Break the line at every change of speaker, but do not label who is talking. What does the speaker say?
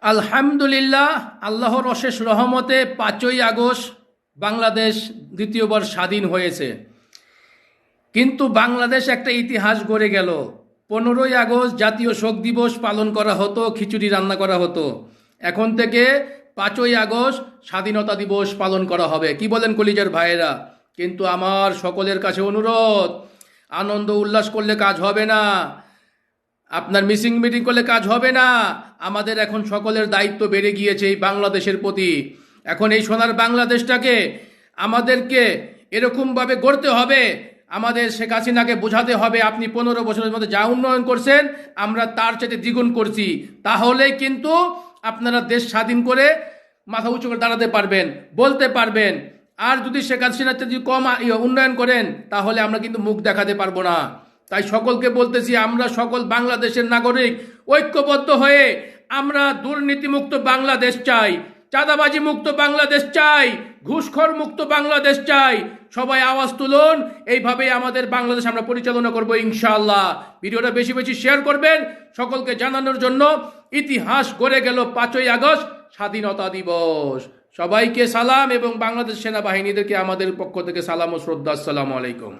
আলহামদুলিল্লাহ, আল্লাহর অশেষ রহমতে পাঁচই আগস্ট বাংলাদেশ দ্বিতীয়বার স্বাধীন হয়েছে। কিন্তু বাংলাদেশ একটা ইতিহাস গড়ে গেল। পনেরোই আগস্ট জাতীয় শোক দিবস পালন করা হতো, খিচুড়ি রান্না করা হতো। এখন থেকে পাঁচই আগস্ট স্বাধীনতা দিবস পালন করা হবে। কি বলেন কলিজার ভাইয়েরা? কিন্তু আমার সকলের কাছে অনুরোধ, আনন্দ উল্লাস করলে কাজ হবে না। আপনার মিসিং মিটিং করলে কাজ হবে না। আমাদের এখন সকলের দায়িত্ব বেড়ে গিয়েছে এই বাংলাদেশের প্রতি। এখন এই সোনার বাংলাদেশটাকে আমাদেরকে এরকমভাবে গড়তে হবে। আমাদের শেখ হাসিনাকে বোঝাতে হবে আপনি পনেরো বছরের মধ্যে যা উন্নয়ন করছেন আমরা তার চাইতে দ্বিগুণ করছি। তাহলে কিন্তু আপনারা দেশ স্বাধীন করে মাথা উঁচু করে দাঁড়াতে পারবেন বলতে পারবেন। আর যদি শেখ হাসিনা যদি কম ইয়ে, উন্নয়ন করেন তাহলে আমরা কিন্তু মুখ দেখাতে পারব না। তাই সকলকে বলতেছি, আমরা সকল বাংলাদেশের নাগরিক ঐক্যবদ্ধ হয়ে আমরা দুর্নীতিমুক্ত বাংলাদেশ চাই, চাঁদাবাজি মুক্ত বাংলাদেশ চাই, ঘুষখোর মুক্ত বাংলাদেশ চাই। সবাই আওয়াজ তুলুন, এইভাবেই আমাদের বাংলাদেশ আমরা পরিচালনা করব ইনশাআল্লাহ। ভিডিওটা বেশি বেশি শেয়ার করবেন, সকলকে জানানোর জন্য ইতিহাস গড়ে গেল পাঁচই আগস্ট, স্বাধীনতা দিবস। সবাইকে সালাম এবং বাংলাদেশ সেনাবাহিনীদেরকে আমাদের পক্ষ থেকে সালাম ও শ্রদ্ধা, আসসালামু আলাইকুম।